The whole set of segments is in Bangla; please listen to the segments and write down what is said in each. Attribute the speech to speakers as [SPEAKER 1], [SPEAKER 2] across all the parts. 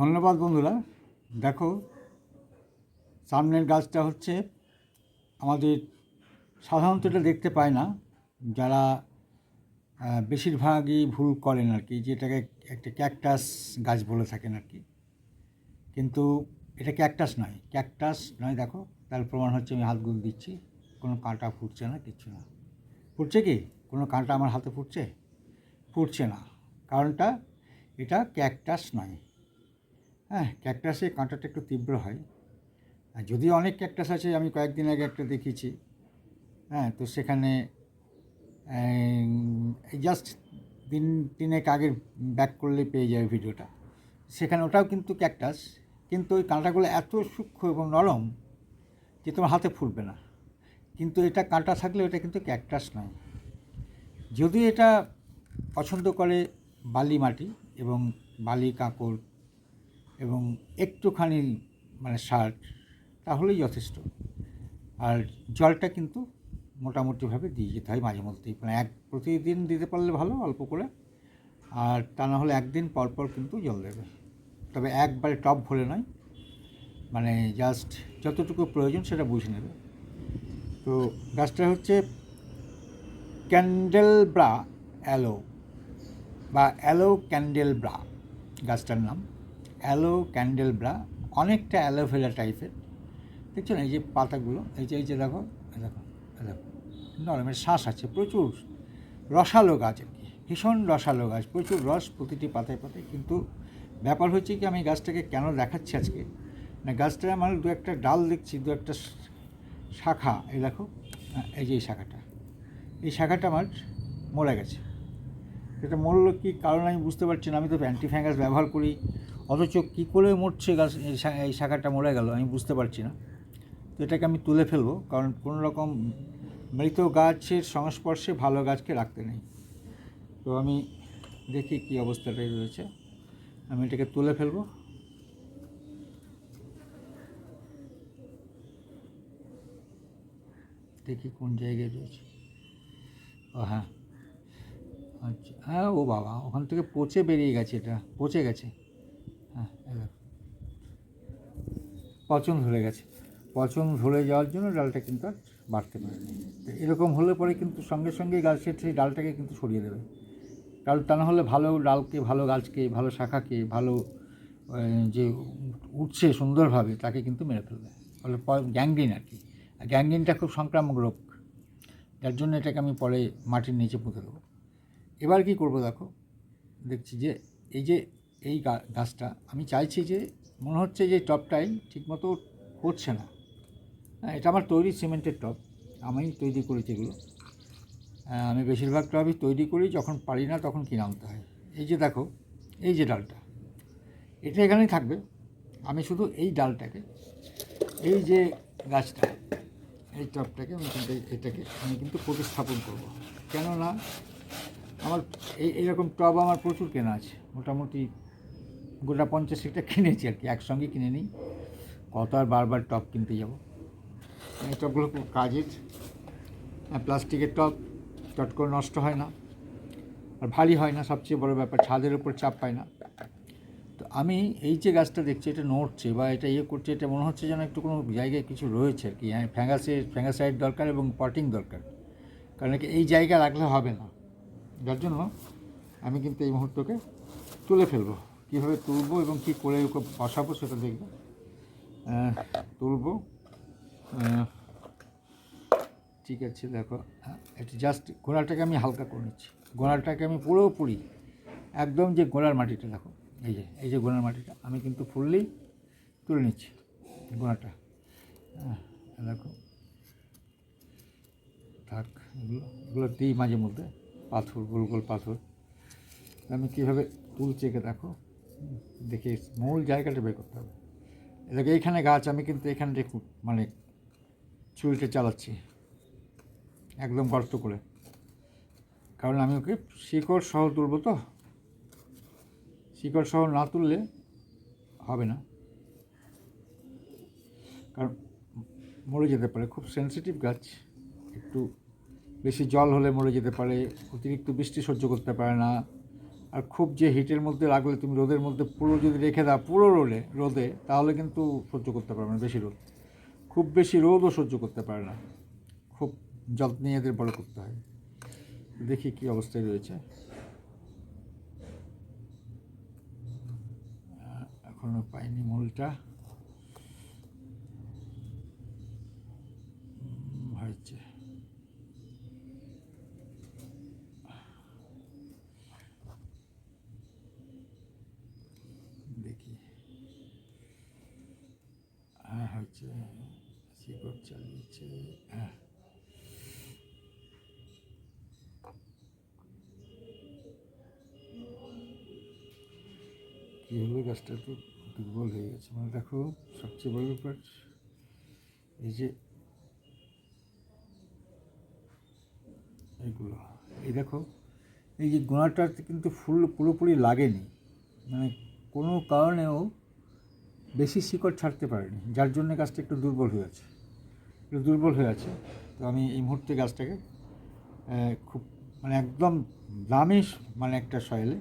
[SPEAKER 1] ধন্যবাদ বন্ধুরা। দেখো, সামনের গাছটা হচ্ছে আমাদের সাধারণত এটা দেখতে পায় না। যারা বেশিরভাগই ভুল করেন আর কি, যেটাকে একটা ক্যাকটাস গাছ বলে থাকেন আর কি। কিন্তু এটা ক্যাকটাস নয় ক্যাকটাস নয়, দেখো, তার প্রমাণ হচ্ছে আমি হাতগুলো দিচ্ছি, কোনো কাঁটা ফুটছে না, কিচ্ছু না। ফুটছে কি? কোনো কাঁটা আমার হাতে ফুটছে? ফুটছে না, কারণটা এটা ক্যাকটাস নয়। হ্যাঁ ক্যাকটাসে কাঁটাটা একটু তীব্র হয়। আর যদিও অনেক ক্যাকটাস আছে, আমি কয়েকদিন আগে একটা দেখেছি। হ্যাঁ তো সেখানে জাস্ট দিন তিনেক আগে ব্যাক করলে পেয়ে যাবে ভিডিওটা। সেখানে ওটাও কিন্তু ক্যাকটাস কিন্তু ওই কাঁটাগুলো এত সূক্ষ্ম এবং নরম যে তোমার হাতে ফুটবে না। কিন্তু এটা কাঁটা থাকলে এটা কিন্তু ক্যাকটাস নয়। যদি এটা পছন্দ করে বালি মাটি এবং বালি কাঁকড় এবং একটুখানি মানে সার, তাহলেই যথেষ্ট। আর জলটা কিন্তু মোটামুটিভাবে দিয়ে যেতে হয় মাঝে মধ্যেই। মানে এক প্রতিদিন দিতে পারলে ভালো, অল্প করে। আর তা না হলে একদিন পর পর কিন্তু জল দেবে। তবে একবারে টপ ভরে নয়। মানে জাস্ট যতটুকু প্রয়োজন সেটা বুঝে নেবে। তো গাছটা হচ্ছে ক্যান্ডেলব্রা অ্যালো বা অ্যালো ক্যান্ডেলব্রা গাছটার নাম। অ্যালো ক্যান্ডেলব্রা অনেকটা অ্যালোভেরা টাইপের দেখছ না এই যে পাতাগুলো এই যে এই যে দেখো দেখো দেখো নরমের শ্বাস আছে প্রচুর রসালো গাছ আর কি ভীষণ রসালো গাছ প্রচুর রস প্রতিটি পাতায় পাতায়। কিন্তু ব্যাপার হচ্ছে কি আমি গাছটাকে কেন দেখাচ্ছি আজকে? না গাছটা আমার দু একটা ডাল দেখছি দু একটা শাখা এই দেখো হ্যাঁ, এই যে এই শাখাটা এই শাখাটা আমার মরে গেছে। এটা মরলো কি কারণ আমি বুঝতে পারছি না আমি তো অ্যান্টি ফ্যাঙ্গাস ব্যবহার করি অথচ কী করে মরছে গাছ এই শাখাটা মরে গেল, আমি বুঝতে পারছি না। তো এটাকে আমি তুলে ফেলব, কারণ কোনো রকম মৃত গাছের সংস্পর্শে ভালো গাছকে রাখতে নেই। তো আমি দেখি কী অবস্থাটাই রয়েছে। আমি এটাকে তুলে ফেলব। দেখি কোন জায়গায় রয়েছে। ও হ্যাঁ। আচ্ছা হ্যাঁ ও বাবা, ওখান থেকে পচে বেরিয়ে গেছে এটা, পচে গেছে। পচন ধরে গেছে। পচন ধরে যাওয়ার জন্য ডালটা কিন্তু আর বাড়তে পারেনি তো এরকম হলে পরে কিন্তু সঙ্গে সঙ্গে গাছের সেই ডালটাকে কিন্তু সরিয়ে দেবে। কারণ তা না হলে ভালো ডালকে, ভালো গাছকে, ভালো শাখাকে, ভালো যে উঠছে সুন্দরভাবে তাকে কিন্তু মেরে ফেলবে। ফলে গ্যাংগ্রিন আর কি। গ্যাংগ্রিনটা খুব সংক্রামক রোগ। যার জন্য এটাকে আমি পরে মাটির নিচে পুঁতে দেবো। এবার কি করব দেখো? দেখছি যে এই যে এই গাছটা। আমি চাইছি যে মনে হচ্ছে যে টবটাই ঠিকমতো করছে না। হ্যাঁ এটা আমার তৈরি সিমেন্টের টব আমি তৈরি করেছি এগুলো। আহ, আমি বেশিরভাগ টবই তৈরি করি যখন পারি না তখন কিনে আনতে হয়। এই যে দেখো এই যে ডালটা এটা এখানেই থাকবে। আমি শুধু এই ডালটাকে এই যে গাছটা এই টবটাকে আমি কিন্তু এটাকে আমি কিন্তু প্রতিস্থাপন করব। কেননা আমার এই এইরকম টব আমার প্রচুর কেনা আছে মোটামুটি গোটা পঞ্চাশটা কিনেছি আর কি, একসঙ্গে কিনে নিই। কত আর বারবার টব কিনতে যাব। এই টবগুলো খুব কাজের। প্লাস্টিকের টব চট করে নষ্ট হয় না। আর ভারী হয় না, সবচেয়ে বড় ব্যাপার, ছাদের উপর চাপ পায় না। তো আমি এই যে গাছটা দেখছি, এটা নড়ছে বা এটা ইয়ে করছে, এটা মনে হচ্ছে যেন একটু কোনো জায়গায় কিছু রয়েছে আর কি। হ্যাঁ ফ্যাঙ্গাসের, ফ্যাঙ্গাসাইড দরকার এবং পটিং দরকার। কারণ কি এই জায়গা রাখলে হবে না। যার জন্য আমি কিন্তু এই মুহূর্তকে তুলে ফেলব। কীভাবে তুলবো এবং কী করে বসাবো সেটা দেখব। তুলবো। ঠিক আছে, দেখো। এটা জাস্ট গোড়াটাকে আমি হালকা করে নিচ্ছি। গোড়াটাকে আমি পুরোপুরি, একদম যে গোড়ার মাটিটা, দেখো, এই যে এই যে গোড়ার মাটিটা, আমি কিন্তু ফুললেই তুলে নিচ্ছি গোড়াটা দেখো। থাক, এগুলো এগুলো দিই মাঝে মধ্যে, পাথর, গোল গোল পাথর। আমি কীভাবে তুলছি একে, দেখো। দেখে মূল জায়গাটা বের করতে হবে। এটাকে এইখানে গাছ, আমি কিন্তু এখানে দেখুন মানে চুলটে চালাচ্ছি, একদম গর্ত করে। কারণ আমি ওকে শিকড় সহ তুলবো তো। শিকড় সহ না তুললে হবে না। কারণ মরে যেতে পারে, খুব সেনসিটিভ গাছ। একটু বেশি জল হলে মরে যেতে পারে, অতিরিক্ত বৃষ্টি সহ্য করতে পারে না। আর খুব যে হিটের মধ্যে রাখলে তুমি রোদের মধ্যে পুরো যদি রেখে দাও পুরো রোদে রোদে তাহলে কিন্তু সহ্য করতে পারবে না বেশি রোদ। খুব বেশি রোদও সহ্য করতে পারে না। খুব যত্নে এদের বড় করতে হয়। দেখি কি অবস্থায় রয়েছে। আহ, এখনও পাইনি মূলটা। হয়েছে দেখি হ্যাঁ হচ্ছে শিকড় চালিয়েছে হ্যাঁ হলো গাছটা তো দুর্বল হয়ে গেছে। মানে দেখো, সবচেয়ে বড় ব্যাপার এই যে এইগুলো এই দেখো, এই যে গোড়াটা কিন্তু ফুল পুরোপুরি লাগেনি। মানে কোনো কারণেও বেশি শিকড় ছাড়তে পারেনি, যার জন্য গাছটা একটু দুর্বল হয়ে আছে। একটু দুর্বল হয়ে আছে। তো আমি এই মুহূর্তে গাছটাকে খুব মানে একদম দামি মানে একটা সয়েলে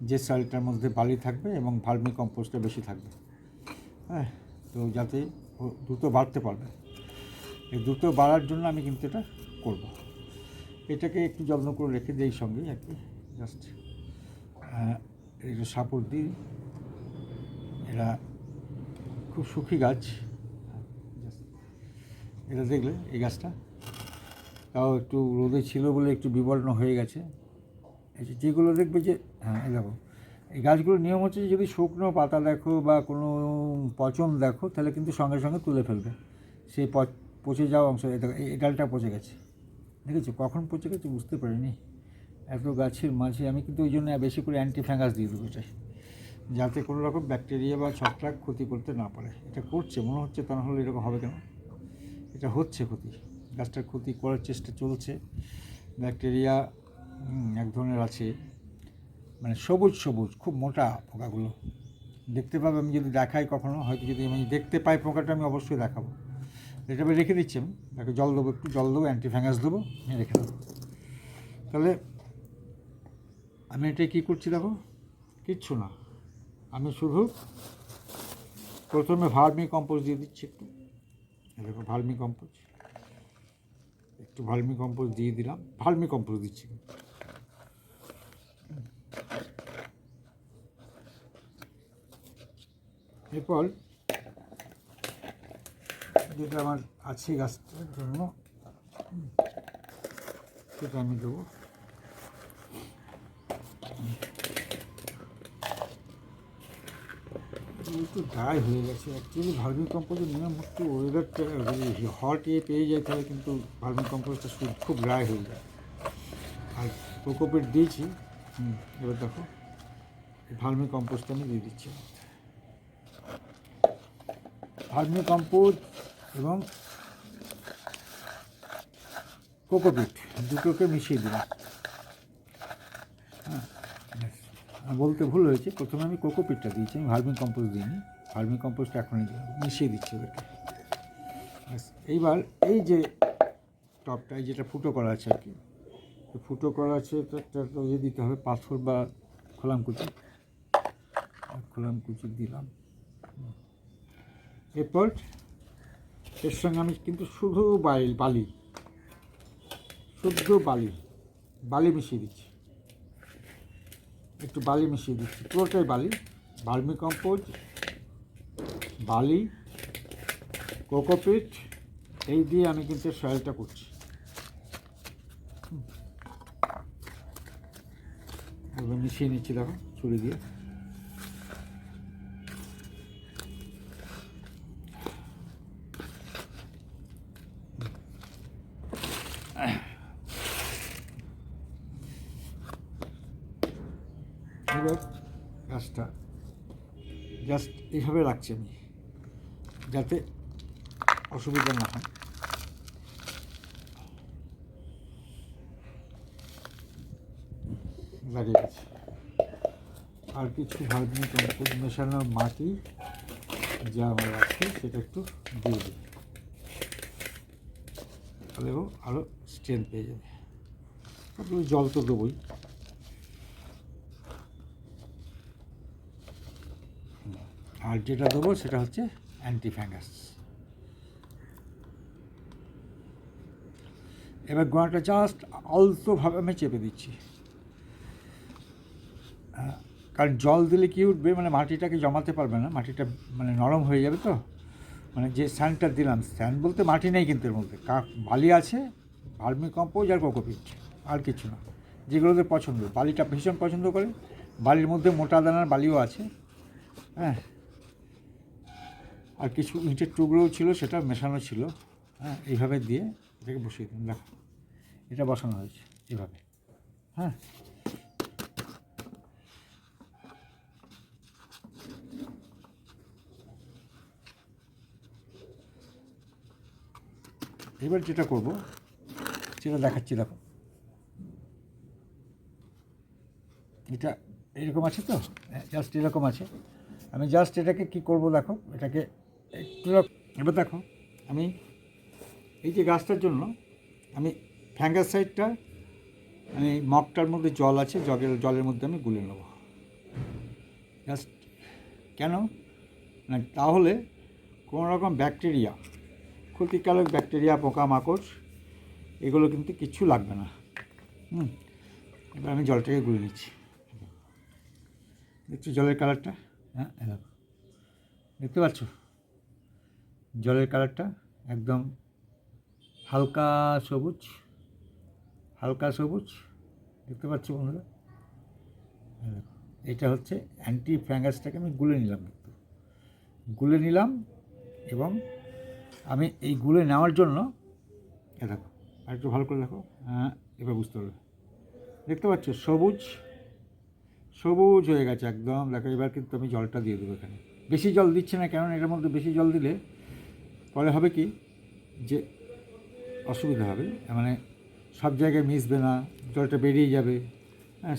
[SPEAKER 1] যে সয়েলটার মধ্যে বালি থাকবে এবং ভার্মি কম্পোস্টটা বেশি থাকবে। হ্যাঁ তো যাতে দ্রুত বাড়তে পারবে। এই দ্রুত বাড়ার জন্য আমি কিন্তু এটা করব। এটাকে একটু যত্ন করে রেখে দিই সঙ্গে আর কি জাস্ট একটু সাপোর্ট দিই। এরা খুব সুখী গাছ। এটা দেখলে এই গাছটা। তাও একটু রোদে ছিল বলে একটু বিবর্ণ হয়ে গেছে। যেগুলো দেখবে যে হ্যাঁ দেখো, এই গাছগুলোর নিয়ম হচ্ছে যে যদি শুকনো পাতা দেখো বা কোনো পচন দেখো, তাহলে কিন্তু সঙ্গে সঙ্গে তুলে ফেলবে। সেই পচে যাওয়া অংশ, এই ডালটা পচে গেছে। দেখেছ? কখন পচে গেছে বুঝতে পারিনি। এত গাছের মাঝে আমি কিন্তু ওই জন্য বেশি করে অ্যান্টি ফ্যাঙ্গাস দিয়ে দেবো এটাই যাতে কোনো রকম ব্যাকটেরিয়া বা ছত্রাক ক্ষতি করতে না পারে। এটা করছে, মনে হচ্ছে তা হলে এরকম হবে কেন? এটা হচ্ছে ক্ষতি। গাছটার ক্ষতি করার চেষ্টা চলছে। ব্যাকটেরিয়া এক ধরনের আছে। মানে সবুজ সবুজ, খুব মোটা পোকাগুলো। দেখতে পাবে আমি যদি দেখাই কখনো, হয়তো যদি আমি দেখতে পাই পোকাটা, আমি অবশ্যই দেখাবো। এটা আমি রেখে দিচ্ছি আমি। তাকে জল দেবো, একটু জল দেবো অ্যান্টি ফ্যাঙ্গাস দেবো, নিয়ে রেখে দেবো। তাহলে আমি এটা কী করছি দেখো? কিচ্ছু না। আমি শুধু প্রথমে ভার্মি কম্পোজ দিয়ে দিচ্ছি একটু। দেখো ভার্মি কম্পোজ একটু ভার্মি কম্পোজ দিয়ে দিলাম। ভার্মি কম্পোজ দিচ্ছি। এরপর যেটা আমার আছে গাছটার জন্য, সেটা আমি দেবো। একটু ড্রাই হয়ে গেছে। অ্যাকচুয়ালি ভার্মি কম্পোজের নিয়ম একটু ওয়েদারটা হট ইয়ে পেয়ে যায় তাহলে কিন্তু ভার্মি কম্পোজটা খুব ড্রাই হয়ে যায়। আর কোকোপিট দিয়েছি এবার দেখো ভার্মি কম্পোস্টটা আমি দিয়ে দিচ্ছি। ভার্মি কম্পোস্ট এবং কোকোপিট, দুটোকে মিশিয়ে দিলাম হ্যাঁ। বলতে ভুল হয়েছে, প্রথমে আমি কোকোপিটটা দিয়েছি, আমি ভার্মি কম্পোস্ট দিইনি ভার্মি কম্পোস্ট এখনই মিশিয়ে দিচ্ছি ওদেরকে। এইবার এই যে টপটা, এই যেটা ফুটো করা আছে আর কি ফুটো করা আছে তো ইয়ে দিতে হবে, পাথর বা খোলাম কুচি খোলাম কুচি দিলাম। এরপর এর সঙ্গে আমি কিন্তু শুধু বালি বালি, শুদ্ধ বালি বালি মিশিয়ে দিচ্ছি। একটু বালি মিশিয়ে দিচ্ছি। পুরোটাই বালি ভার্মি কম্পোজ, বালি, কোকোপিট, এই দিয়ে আমি কিন্তু সয়েলটা করছি। মিশিয়ে নিচ্ছি দেখো, ছুরি দিয়ে। এইভাবে রাখছি আমি, যাতে অসুবিধা না হয়। লাগিয়ে আর কিছু ভার্মি কম্পোজ মেশানো মাটি যা আমার আছে, সেটা একটু দিয়ে দিই। তাহলে ও আরও স্ট্রেংথ পেয়ে যাবে। জল তো দেবোই। আর যেটা দেবো সেটা হচ্ছে অ্যান্টি ফ্যাঙ্গাস এবার গোড়াটা জাস্ট আলতোভাবে আমি চেপে দিচ্ছি। কারণ জল দিলে কি উঠবে? মানে মাটিটাকে জমাতে পারবে না। মাটিটা মানে নরম হয়ে যাবে তো। মানে যে স্যান্ডটা দিলাম, স্যান্ড বলতে মাটি নেই কিন্তু এর মধ্যে। বালি আছে, ভার্মি কম্পোজ আর কোকোপিট, আর কিছু না। যেগুলোতে পছন্দ। বালিটা ভীষণ পছন্দ করে। বালির মধ্যে মোটা দানার বালিও আছে। হ্যাঁ। আর কিছু ইটের টুকরোও ছিল, সেটা মেশানো ছিল। হ্যাঁ এইভাবে দিয়ে এটাকে বসিয়ে দিন। দেখো, এটা বসানো হয়েছে এভাবে। হ্যাঁ। এবার যেটা করব, সেটা দেখাচ্ছি, দেখো। এটা এরকম আছে তো? জাস্ট এরকম আছে। আমি জাস্ট এটাকে কি করব, দেখো, এটাকে একটু এবার দেখো, আমি এই যে গাছটার জন্য আমি ফ্যাঙ্গার সাইডটা আমি মগটার মধ্যে জল আছে, জগের, জলের মধ্যে আমি গুলে নেব। জাস্ট কেন? না তাহলে কোনো রকম ব্যাকটেরিয়া, ক্ষতিকারক ব্যাকটেরিয়া, পোকামাকড়, এগুলো কিন্তু কিচ্ছু লাগবে না। হুম, এবার আমি জলটাকে গুলে নিচ্ছি। দেখছ জলের কালারটা? হ্যাঁ। দেখতে পাচ্ছ? জলের কালারটা একদম হালকা সবুজ হালকা সবুজ। দেখতে পাচ্ছ বন্ধুরা? এটা হচ্ছে অ্যান্টি ফ্যাঙ্গাসটাকে আমি গুলে নিলাম একটু গুলে নিলাম এবং আমি এই গুলে নেওয়ার জন্য দেখো আর একটু ভালো করে দেখো হ্যাঁ এবার বুঝতে পারবে। দেখতে পাচ্ছ, সবুজ সবুজ হয়ে গেছে একদম। দেখো, এবার কিন্তু আমি জলটা দিয়ে দেবো এখানে। বেশি জল দিচ্ছে না কারণ এটার মধ্যে বেশি জল দিলে পরে হবে কি যে অসুবিধা হবে মানে সব জায়গায় মিশবে না, জলটা বেরিয়ে যাবে।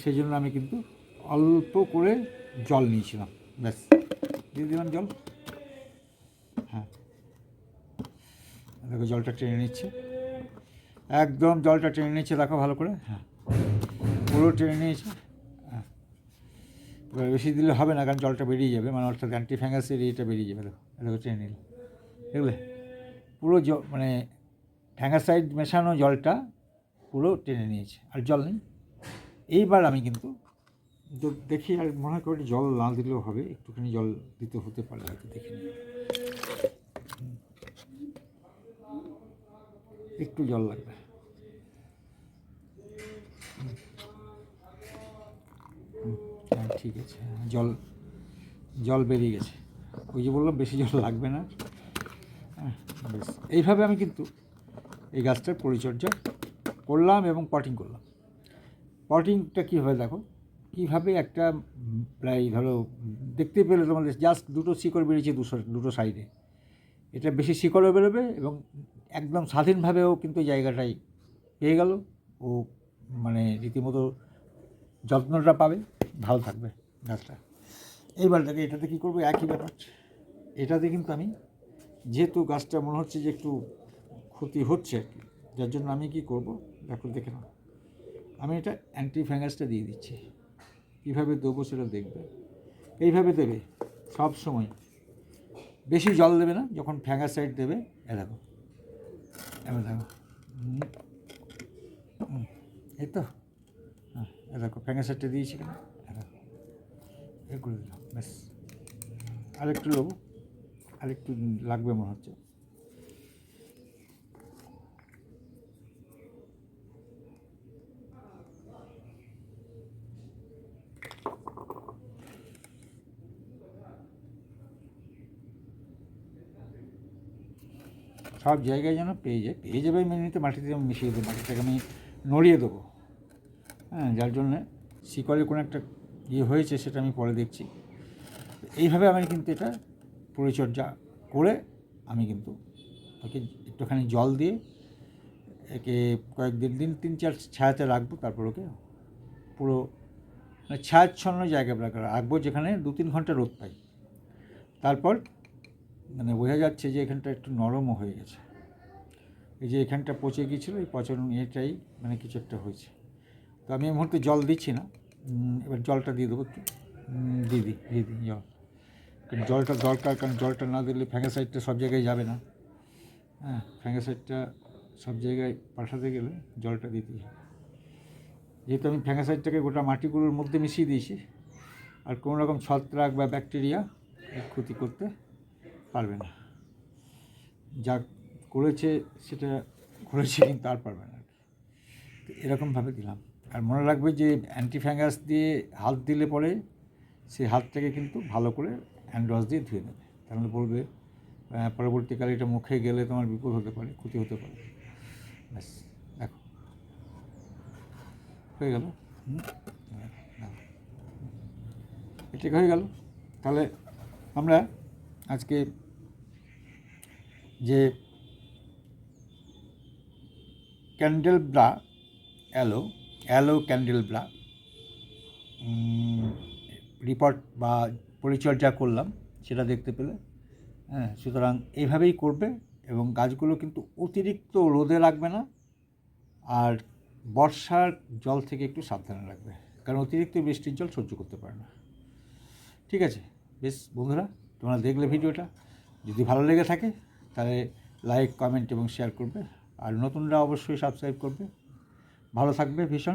[SPEAKER 1] সেই জন্য আমি কিন্তু অল্প করে জল নিয়েছিলাম, ব্যাস। দিয়ে দিলাম জল। হ্যাঁ। দেখো জলটা টেনে নিচ্ছে। একদম জলটা টেনে নিচ্ছে, দেখো ভালো করে। হ্যাঁ। পুরো টেনে নিয়েছে। হ্যাঁ। বেশি দিলে হবে না, কারণ জলটা বেরিয়ে যাবে মানে অর্থাৎ অ্যান্টি ফ্যাঙ্গাসের ইয়েটা বেরিয়ে যাবে, দেখো। দেখো টেনে নিল দেখলে পুরো জ মানে ফ্যাঙ্গাসাইড মেশানো জলটা পুরো টেনে নিয়েছে, আর জল নেই। এইবার আমি কিন্তু দেখি আর মনে করি জল না দিলেও হবে, একটুখানি জল দিতে হতে পারে হয়তো, দেখে একটু জল লাগবে। হ্যাঁ ঠিক আছে, জল জল বেরিয়ে গেছে। ওই যে বললাম, বেশি জল লাগবে না। বেশ। এইভাবে আমি কিন্তু এই গাছটার পরিচর্যা করলাম এবং পটিং করলাম। পটিংটা কীভাবে দেখো? কীভাবে একটা, প্রায় ধরো, দেখতে পেলে তোমাদের জাস্ট দুটো শিকড় বেরিয়েছে দুশো, দুটো সাইডে। এটা বেশি শিকড়ও বেরোবে এবং একদম স্বাধীনভাবেও কিন্তু জায়গাটাই পেয়ে গেল। ও মানে রীতিমতো যত্নটা পাবে, ভালো থাকবে গাছটা। এইবার দেখে, এটাতে কী করব? একই ব্যাপার। এটাতে কিন্তু আমি যেহেতু গাছটা মনে হচ্ছে যে একটু ক্ষতি হচ্ছে আর কি, যার জন্য আমি কি করব? দেখো, দেখে নাও। আমি এটা অ্যান্টি ফ্যাঙ্গাসটা দিয়ে দিচ্ছি। কীভাবে দেবো সেটা দেখবে। এইভাবে দেবে সব সময়। বেশি জল দেবে না, যখন ফ্যাঙ্গাসাইড দেবে, এ দেখো। এবার দেখো। এই তো। হ্যাঁ এ দেখো ফ্যাঙ্গাসাইডটা দিয়েছি কেন? এ এগুলো দিলাম, ব্যাস। আরেকটু নেব আরেকটু লাগবে মনে হচ্ছে। সব জায়গায় যেন পেয়ে যায়। পেয়ে যাবে মেনে নিতে মাটিতে আমি মিশিয়ে দেবো, মাটিটাকে আমি নড়িয়ে দেবো। হ্যাঁ যার জন্যে শিকড়ে কোনো একটা ইয়ে হয়েছে সেটা আমি পরে দেখছি। এইভাবে আমি কিন্তু এটা পরিচর্যা করে আমি কিন্তু ওকে একটুখানি জল দিয়ে একে কয়েকদিন, দিন তিন চার ছায়াতে রাখব, তারপর ওকে পুরো মানে ছায়াচ্ছন্ন জায়গায় রাখা- রাখব যেখানে দু তিন ঘণ্টা রোদ পাই। তারপর মানে বোঝা যাচ্ছে যে এখানটা একটু নরমও হয়ে গেছে। এই যে এখানটা পচে গিয়েছিল, এই পচানো এটাই মানে কিছু একটা হয়েছে। তো আমি এই মুহূর্তে জল দিচ্ছি না। এবার জলটা দিয়ে দেবো দিদি দিই, জল। জলটা, দরকার, কারণ জলটা না দিলে ফ্যাঙ্গাসাইডটা সব জায়গায় যাবে না। হ্যাঁ ফ্যাঙ্গাসাইডটা সব জায়গায় পাঠাতে গেলে জলটা দিতেই হবে। যেহেতু আমি ফ্যাঙ্গাসাইডটাকে গোটা মাটিগুলোর মধ্যে মিশিয়ে দিয়েছি, আর কোনো রকম ছত্রাক বা ব্যাকটেরিয়া ক্ষতি করতে পারবে না। যা করেছে সেটা করেছে কিন্তু আর পারবে না। এরকমভাবে দিলাম। আর মনে রাখবে যে অ্যান্টি ফ্যাঙ্গাস দিয়ে হাত দিলে পরে সেই হাতটাকে কিন্তু ভালো করে হ্যান্ড ওয়াশ দিয়ে ধুয়ে নেবে। তাহলে বলবে পরবর্তীকালে এটা মুখে গেলে তোমার বিপদ হতে পারে, ক্ষতি হতে পারে। ব্যাস, দেখো। হয়ে গেল। এটা হয়ে গেল? তাহলে আমরা আজকে যে candelabra aloe aloe candelabra repot বা পরিচর্যা করলাম, সেটা দেখতে পেলে। হ্যাঁ সুতরাং এইভাবেই করবে এবং গাছগুলো কিন্তু অতিরিক্ত রোদে রাখবে না আর বর্ষার জল থেকে একটু সাবধানে রাখবে, কারণ অতিরিক্ত বৃষ্টির জল সহ্য করতে পারে না। ঠিক আছে, বেশ, বন্ধুরা, তোমরা দেখলে ভিডিওটা। যদি ভালো লেগে থাকে, তাহলে লাইক, কমেন্ট এবং শেয়ার করবে। আর নতুনরা অবশ্যই সাবস্ক্রাইব করবে। ভালো থাকবে ভীষণ।